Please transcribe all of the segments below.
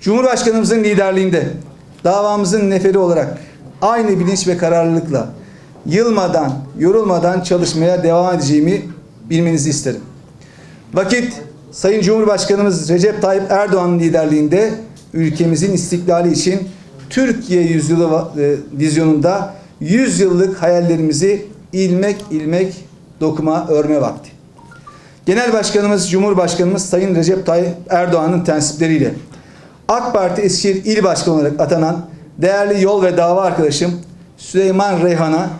Cumhurbaşkanımızın liderliğinde davamızın neferi olarak aynı bilinç ve kararlılıkla yılmadan, yorulmadan çalışmaya devam edeceğimi bilmenizi isterim. Vakit Sayın Cumhurbaşkanımız Recep Tayyip Erdoğan'ın liderliğinde ülkemizin istiklali için Türkiye yüzyılı e, vizyonunda 100 yıllık hayallerimizi ilmek ilmek dokuma örme vakti. Genel Başkanımız Cumhurbaşkanımız Sayın Recep Tayyip Erdoğan'ın tensipleriyle AK Parti Eskişehir İl Başkanı olarak atanan değerli yol ve dava arkadaşım Süleyman Reyhan'a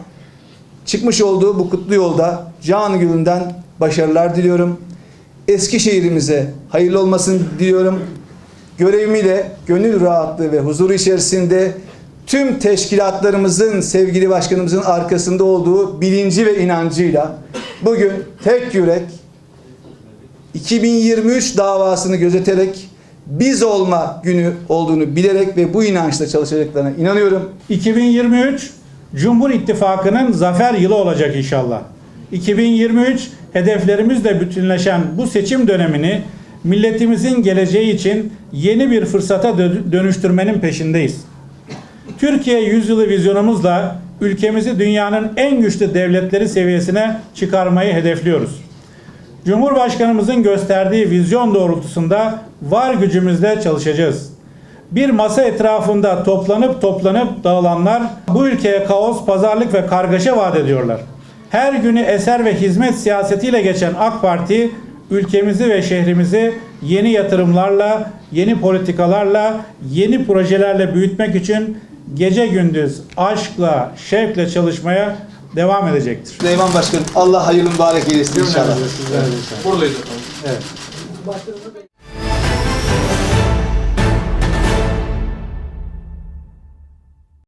çıkmış olduğu bu kutlu yolda canı gönülden başarılar diliyorum. Eskişehir'imize hayırlı olmasını diliyorum. Görevimi de gönül rahatlığı ve huzuru içerisinde tüm teşkilatlarımızın sevgili başkanımızın arkasında olduğu bilinci ve inancıyla bugün tek yürek 2023 davasını gözeterek biz olma günü olduğunu bilerek ve bu inançla çalışacaklarına inanıyorum. 2023 Cumhur İttifakı'nın zafer yılı olacak inşallah. 2023 hedeflerimizle bütünleşen bu seçim dönemini milletimizin geleceği için yeni bir fırsata dö- dönüştürmenin peşindeyiz. Türkiye yüzyılı vizyonumuzla ülkemizi dünyanın en güçlü devletleri seviyesine çıkarmayı hedefliyoruz. Cumhurbaşkanımızın gösterdiği vizyon doğrultusunda var gücümüzle çalışacağız. Bir masa etrafında toplanıp toplanıp dağılanlar bu ülkeye kaos, pazarlık ve kargaşa vaat ediyorlar. Her günü eser ve hizmet siyasetiyle geçen AK Parti ülkemizi ve şehrimizi yeni yatırımlarla, yeni politikalarla, yeni projelerle büyütmek için gece gündüz aşkla, şevkle çalışmaya devam edecektir. Süleyman Başkanım Allah hayırlı mübarek eylesin inşallah. Buradayız efendim.